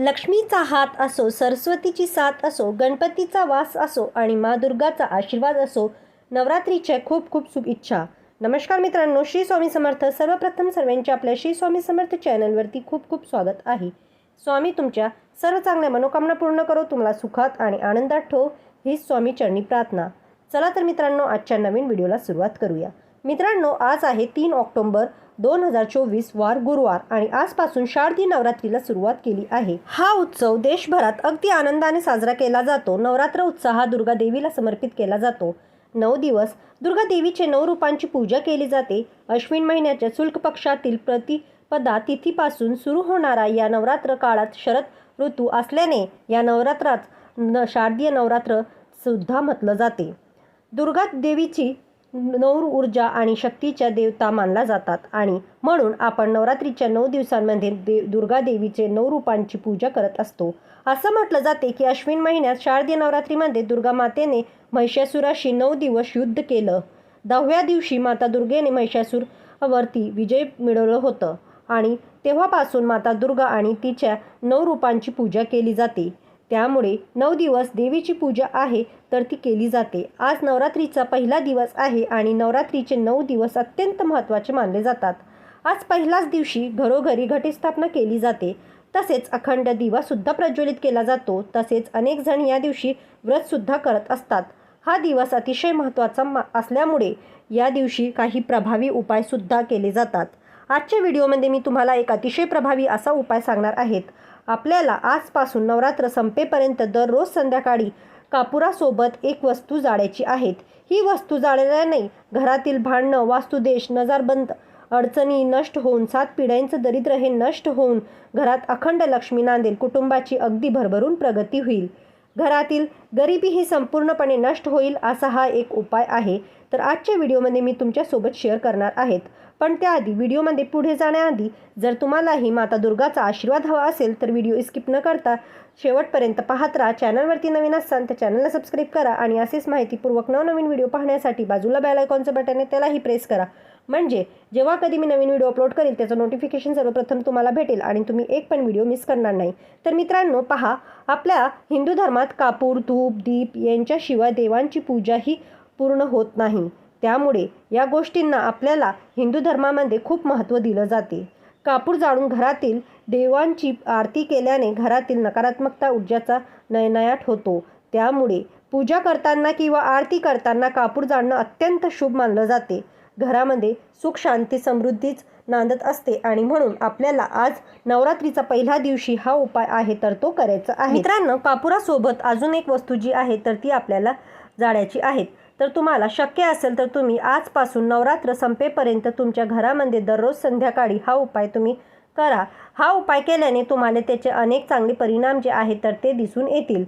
लक्ष्मीचा हात असो सरस्वतीची साथ असो गणपतीचा वास असो आणि मा दुर्गाचा आशीर्वाद असो नवरात्रीच्या खूप खूप शुभेच्छा नमस्कार मित्रांनो श्री स्वामी समर्थ. सर्वप्रथम सर्वांच्या आपल्या श्री स्वामी समर्थ चॅनलवरती खूप खूप स्वागत आहे. स्वामी तुमच्या सर्व चांगल्या मनोकामना पूर्ण करो तुम्हाला सुखात आणि आनंदात ठेव हीच स्वामी चरणी प्रार्थना. चला तर मित्रांनो आजच्या नवीन व्हिडिओला सुरुवात करूया. मित्रांनो आज आहे तीन ऑक्टोबर. दोन हजार चोवीस वार गुरुवार आणि आजपासून शारदीय नवरात्रीला सुरुवात केली आहे. हा उत्सव देशभरात अगदी आनंदाने साजरा केला जातो. नवरात्र उत्सव हा दुर्गा देवीला समर्पित केला जातो. नऊ दिवस दुर्गा देवीचे नऊ रूपांची पूजा केली जाते. अश्विन महिन्याच्या शुल्क पक्षातील प्रतिपदा तिथीपासून सुरू होणारा या नवरात्र काळात शरद ऋतू असल्याने या नवरात्रात न शारदीय नवरात्र सुद्धा म्हटलं जाते. दुर्गा देवीची नौर ऊर्जा आणि शक्तीच्या देवता मानला जातात. आणि म्हणून आपण नवरात्रीच्या नऊ दिवसांमध्ये दे दुर्गा देवीचे नऊ रूपांची पूजा करत असतो. असं म्हटलं जाते की अश्विन महिन्यात शारदीय नवरात्रीमध्ये दुर्गा मातेने महिषासुराशी नऊ दिवस युद्ध केलं. दहाव्या दिवशी माता दुर्गेने महिषासूरवरती विजय मिळवलं होतं. आणि तेव्हापासून माता दुर्गा आणि तिच्या नऊ रूपांची पूजा केली जाते. त्यामुळे नऊ दिवस देवीची पूजा आहे तर ती केली जाते. आज नवरात्रीचा पहिला दिवस आहे आणि नवरात्रीचे नऊ दिवस अत्यंत महत्त्वाचे मानले जातात. आज पहिल्याच दिवशी घरोघरी घटस्थापना केली जाते. तसेच अखंड दिवासुद्धा प्रज्वलित केला जातो. तसेच अनेक जण या दिवशी व्रतसुद्धा करत असतात. हा दिवस अतिशय महत्त्वाचा मा असल्यामुळे या दिवशी काही प्रभावी उपायसुद्धा केले जातात. आजच्या व्हिडिओमध्ये मी तुम्हाला एक अतिशय प्रभावी असा उपाय सांगणार आहेत आपल्याला आजपासून नवरात्र संपेपर्यंत दररोज संध्याकाळी कापुरासोबत एक वस्तू जाळायची आहेत. ही वस्तू जाळल्याने घरातील भांडणं वास्तुदेश नजारबंद अडचणी नष्ट होऊन सात पिढ्यांचं दरिद्र हे नष्ट होऊन घरात अखंड लक्ष्मी नांदेल कुटुंबाची अगदी भरभरून प्रगती होईल. घरातील गरिबी ही संपूर्णपणे नष्ट होईल असा हा एक उपाय आहे. तर आजच्या व्हिडिओमध्ये मी तुमच्यासोबत शेअर करणार आहेत. पण त्याआधी व्हिडिओमध्ये पुढे जाण्याआधी जर तुम्हालाही माता दुर्गाचा आशीर्वाद हवा असेल तर व्हिडिओ स्किप न करता शेवटपर्यंत पाहत राहा. चॅनलवरती नवीन असाल तर चॅनलला सबस्क्राईब करा आणि असेच माहितीपूर्वक नवनवीन व्हिडिओ पाहण्यासाठी बाजूला बेल आयकॉनचं बटन आहे त्यालाही प्रेस करा. म्हणजे जेव्हा कधी मी नवीन व्हिडिओ अपलोड करेल त्याचं नोटिफिकेशन सर्वप्रथम तुम्हाला भेटेल आणि तुम्ही एक पण व्हिडिओ मिस करणार नाही. तर मित्रांनो पहा आपल्या हिंदू धर्मात कापूर धूप दीप यांच्याशिवाय देवांची पूजा ही पूर्ण होत नाही. त्यामुळे या गोष्टींना आपल्याला हिंदू धर्मामध्ये खूप महत्त्व दिलं जाते. कापूर जाळून घरातील देवांची आरती केल्याने घरातील नकारात्मकता ऊर्जाचा नयनायाट होतो. त्यामुळे पूजा करताना किंवा आरती करताना कापूर जाळणं अत्यंत शुभ मानलं जाते. घरामध्ये सुख शांती समृद्धीच नांदत असते आणि म्हणून आपल्याला आज नवरात्रीचा पहिला दिवशी हा उपाय आहे तर तो करायचा आहे. मित्रांनो कापुरासोबत अजून एक वस्तू जी आहे तर ती आपल्याला जाण्याची आहेत तर तुम्हाला शक्य असेल तर तुम्ही आजपासून नवरात्र संपेपर्यंत तुमच्या घरामध्ये दररोज संध्याकाळी हा उपाय तुम्ही करा. हा उपाय केल्याने तुम्हाला त्याचे अनेक चांगले परिणाम जे आहेत तर ते दिसून येतील.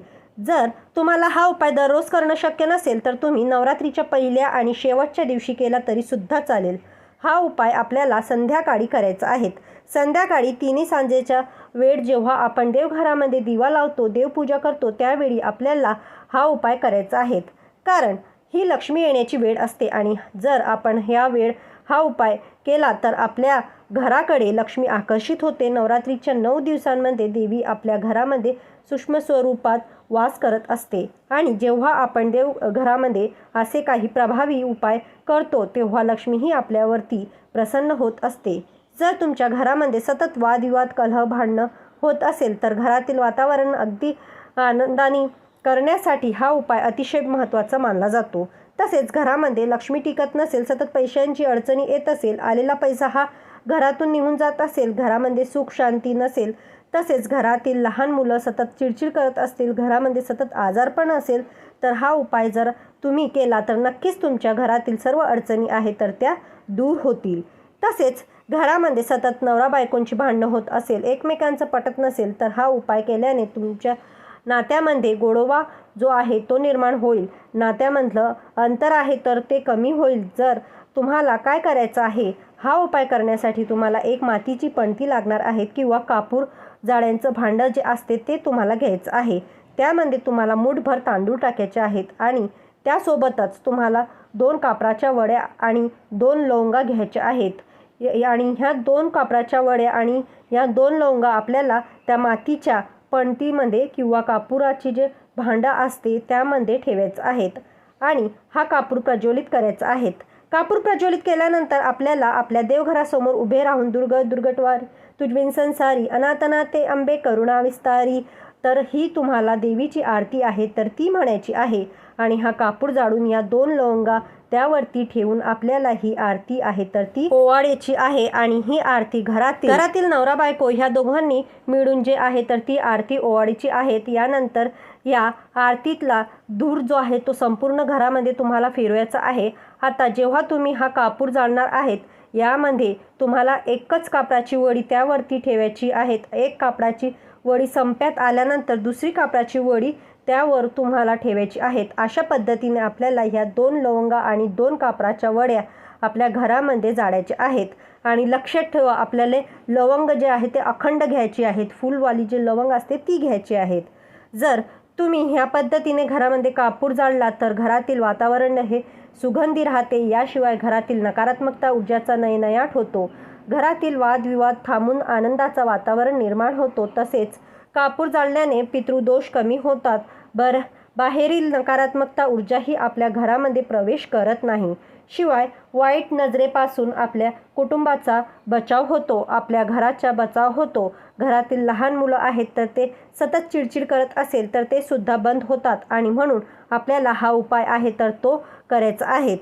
जर तुम्हाला हा उपाय दररोज करणं शक्य नसेल तर तुम्ही नवरात्रीच्या पहिल्या आणि शेवटच्या दिवशी केला तरीसुद्धा चालेल. हा उपाय आपल्याला संध्याकाळी करायचा आहेत संध्याकाळी तिन्ही सांजेच्या वेळ जेव्हा आपण देवघरामध्ये दिवा लावतो देवपूजा करतो त्यावेळी आपल्याला हा उपाय करायचा आहेत कारण ही लक्ष्मी येण्याची वेळ असते आणि जर आपण ह्या वेळ हा उपाय केला तर आपल्या घराकडे लक्ष्मी आकर्षित होते. नवरात्रीच्या नऊ दिवसांमध्ये देवी आपल्या घरामध्ये सूक्ष्म स्वरूपात वास करत असते. आणि जेव्हा आपण देव घरामध्ये असे काही प्रभावी उपाय करतो तेव्हा लक्ष्मीही आपल्यावरती प्रसन्न होत असते. जर तुमच्या घरामध्ये सतत वादविवाद कलह भांडणं होत असेल तर घरातील वातावरण अगदी आनंदाने करण्यासाठी हा उपाय अतिशय महत्त्वाचा मानला जातो. तसेच घरामध्ये लक्ष्मी टिकत नसेल सतत पैशांची अडचणी येत असेल आलेला पैसा हा घरातून निघून जात असेल घरामध्ये सुख शांती नसेल तसेच घरातील लहान मुलं सतत चिडचिड करत असतील घरामध्ये सतत आजारपण असेल तर हा उपाय जर तुम्ही केला तर नक्कीच तुमच्या घरातील सर्व अडचणी आहेत तर त्या दूर होतील. तसेच घरामध्ये सतत नवरा बायकोंची भांडणं होत असेल एकमेकांचं पटत नसेल तर हा उपाय केल्याने तुमच्या नात्यामध्ये गोडोवा जो आहे तो निर्माण होईल. नात्यामधलं अंतर आहे तर ते कमी होईल. जर तुम्हाला काय करायचं आहे हा उपाय करण्यासाठी तुम्हाला एक मातीची पणती लागणार आहे किंवा कापूर जाळ्यांचं भांडं जे असते ते तुम्हाला घ्यायचं आहे. त्यामध्ये तुम्हाला मूठभर तांदूळ टाकायचे आहेत आणि त्यासोबतच तुम्हाला दोन कापराच्या वड्या आणि दोन लवंगा घ्यायच्या आहेत. य- आणि ह्या दोन कापराच्या वड्या आणि या दोन लवंगा आपल्याला त्या मातीच्या पणतीमध्ये किंवा कापुराची जे भांडं असते त्यामध्ये ठेवायचं आहेत. आणि हा कापूर प्रज्वलित करायचा आहेत कापूर प्रज्वलित केल्यानंतर आपल्याला आपल्या देवघरासमोर उभे राहून दुर्ग दुर्गटवार तुजविन संसारी अनाथनाथे अंबे करुणा विस्तारी तर ही तुम्हाला देवीची आरती आहे तर ती म्हणायची आहे. आणि हा कापूर जाळून या दोन लवंगा त्यावरती ठेवून आपल्याला ही आरती आहे तर ती ओवाळ्याची आहे आणि ही आरती घरातील घरातील नवरा बायको ह्या दोघांनी मिळून जे आहे तर ती आरती ओवाळीची आहेत यानंतर या आरतीतला धूर जो आहे तो संपूर्ण घरामध्ये तुम्हाला फिरवायचा आहे. आता जेव्हा तुम्ही हा कापूर जाळणार आहेत यामध्ये तुम्हाला एकच कापडाची वडी त्यावरती ठेवायची आहेत. एक कापडाची वडी संप्यात आल्यानंतर दुसरी कापडाची वडी त्यावर तुम्हाला ठेवायची आहेत. अशा पद्धतीने आपल्याला ह्या दोन लवंगा आणि दोन कापराच्या वड्या आपल्या घरामध्ये जाळायच्या आहेत. आणि लक्षात ठेवा आपल्याला लवंग जे आहे ते अखंड घ्यायची आहेत. फुलवाली जे लवंग असते ती घ्यायची आहेत. जर तुम्ही ह्या पद्धतीने घरामध्ये कापूर जाळला तर घरातील वातावरण हे सुगंधी राहते. याशिवाय घरातील नकारात्मकता ऊर्जाचा नयनयाट होतो. घरातील वादविवाद थांबून आनंदाचं वातावरण निर्माण होतो. तसेच कापूर जाळल्याने पितृदोष कमी होतात. बर बाहेरील नकारात्मकता ऊर्जाही आपल्या घरामध्ये प्रवेश करत नाही. शिवाय वाईट नजरेपासून आपल्या कुटुंबाचा बचाव होतो आपल्या घराचा बचाव होतो. घरातील लहान मुलं आहेत तर ते सतत चिडचिड करत असेल तर ते सुद्धा बंद होतात आणि म्हणून आपल्याला हा उपाय आहे तर तो करायचा आहेत.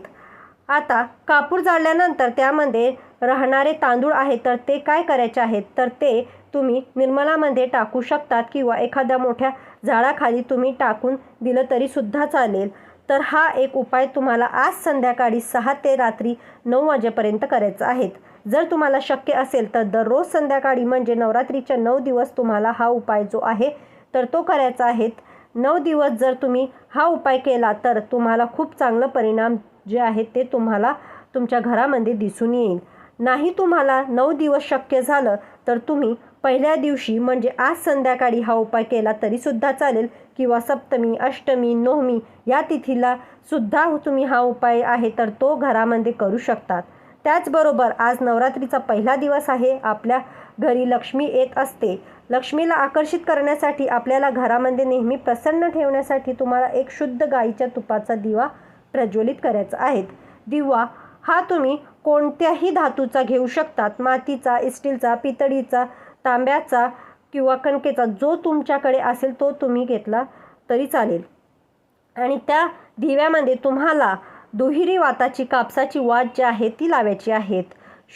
आता कापूर जाळल्यानंतर त्यामध्ये राहणारे तांदूळ आहेत तर ते काय करायचे आहेत? तर ते तुम्ही निर्मलामध्ये टाकू शकतात किंवा एखाद्या मोठ्या झाडाखाली तुम्ही टाकून दिलं तरीसुद्धा चालेल. तर हा एक उपाय तुम्हाला आज संध्याकाळी सहा ते रात्री नऊ वाजेपर्यंत करायचा आहेत जर तुम्हाला शक्य असेल तर दररोज संध्याकाळी म्हणजे नवरात्रीच्या नऊ दिवस तुम्हाला हा उपाय जो आहे तर तो करायचा आहे. नऊ दिवस जर तुम्ही हा उपाय केला तर तुम्हाला खूप चांगलं परिणाम जे आहे ते तुम्हाला तुमच्या घरामध्ये दिसून येईल. नाही तुम्हाला नऊ दिवस शक्य झालं तर तुम्ही पहिल्या दिवशी म्हणजे आज संध्याकाळी हा उपाय केला तरीसुद्धा चालेल. किंवा सप्तमी अष्टमी नवमी या तिथीला सुद्धा तुम्ही हा उपाय आहे तर तो घरामध्ये करू शकतात. त्याचबरोबर आज नवरात्रीचा पहिला दिवस आहे. आपल्या घरी लक्ष्मी येत असते. लक्ष्मीला आकर्षित करण्यासाठी आपल्याला घरामध्ये नेहमी प्रसन्न ठेवण्यासाठी तुम्हाला एक शुद्ध गाईच्या तुपाचा दिवा प्रज्वलित करायचा आहे. दिवा हा तुम्ही कोणत्याही धातूचा घेऊ शकतात. मातीचा स्टीलचा पितळीचा तांब्याचा किंवा कणकेचा जो तुमच्याकडे असेल तो तुम्ही घेतला तरी चालेल. आणि त्या दिव्यामध्ये तुम्हाला दुहेरी वाताची कापसाची वात जी आहे ती लावायची आहेत.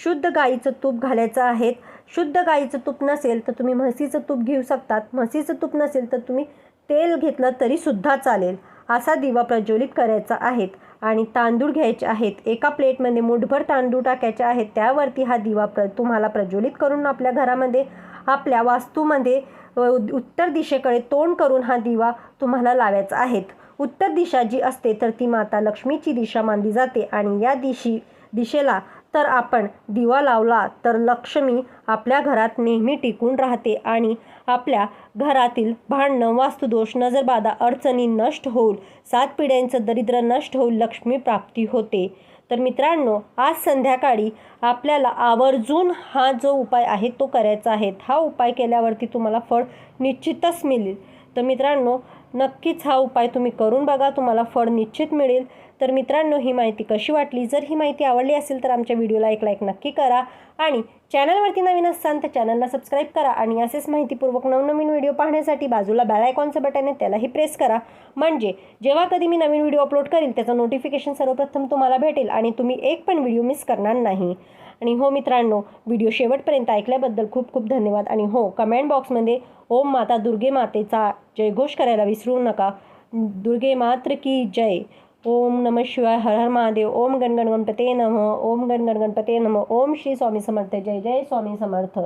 शुद्ध गाईचं तूप घालायचं आहे शुद्ध गाईचं तूप नसेल तर तुम्ही म्हशीचं तूप घेऊ शकतात. म्हशीचं तूप नसेल तर तुम्ही तेल घेतलं तरीसुद्धा चालेल. असा दिवा प्रज्वलित करायचा आहेत आणि तांदूळ घ्यायचे आहेत. एका प्लेटमध्ये मुठभर तांदूळ टाकायचे आहेत. त्यावरती हा दिवा प्र तुम्हाला प्रज्वलित करून आपल्या घरामध्ये आपल्या वास्तूमध्ये उत्तर दिशेकडे तोंड करून हा दिवा तुम्हाला लावायचा आहेत. उत्तर दिशा जी असते तर ती माता लक्ष्मीची दिशा मानली जाते आणि या दिशी दिशेला तर आपण दिवा लावला तर लक्ष्मी आपल्या घरात नेहमी टिकून राहते आणि आपल्या घरातील भांडणं वास्तुदोष नजरबाधा अडचणी नष्ट होऊन सात पिढ्यांचं दरिद्र नष्ट होऊन लक्ष्मी प्राप्ती होते. तर मित्रांनो आज संध्याकाळी आपल्याला आवर्जून हा जो उपाय आहे तो करायचा आहे. हा उपाय केल्यावरती तुम्हाला फळ निश्चितच मिळेल. तर मित्रांनो नक्कीच हा उपाय तुम्ही करून बघा. तुम्हाला फळ निश्चित मिळेल. तर मित्रांनो ही माहिती कशी वाटली? जर ही माहिती आवडली असेल तर आमच्या व्हिडिओला एक लाईक नक्की करा आणि चॅनलवरती नवीन असाल तर चॅनलला सबस्क्राईब करा आणि असेच माहितीपूर्वक नवनवीन व्हिडिओ पाहण्यासाठी बाजूला बॅल आयकॉनचं बटन आहे त्यालाही प्रेस करा. म्हणजे जेव्हा कधी मी नवीन व्हिडिओ अपलोड करेल त्याचं नोटिफिकेशन सर्वप्रथम तुम्हाला भेटेल आणि तुम्ही एक पण व्हिडिओ मिस करणार नाही. आणि हो मित्रांनो व्हिडिओ शेवटपर्यंत ऐकल्याबद्दल खूप खूप धन्यवाद आणि हो कमेंट बॉक्समध्ये ओम माता दुर्गे मातेचा जयघोष करायला विसरू नका. दुर्गे मात्र की जय. ओम नम शिवाय हर हर महादेव ओम गण गण गणपते नम ओम गण गण गणपते नम ओम श्री स्वामी समर्थ जय जय स्वामी समर्थ.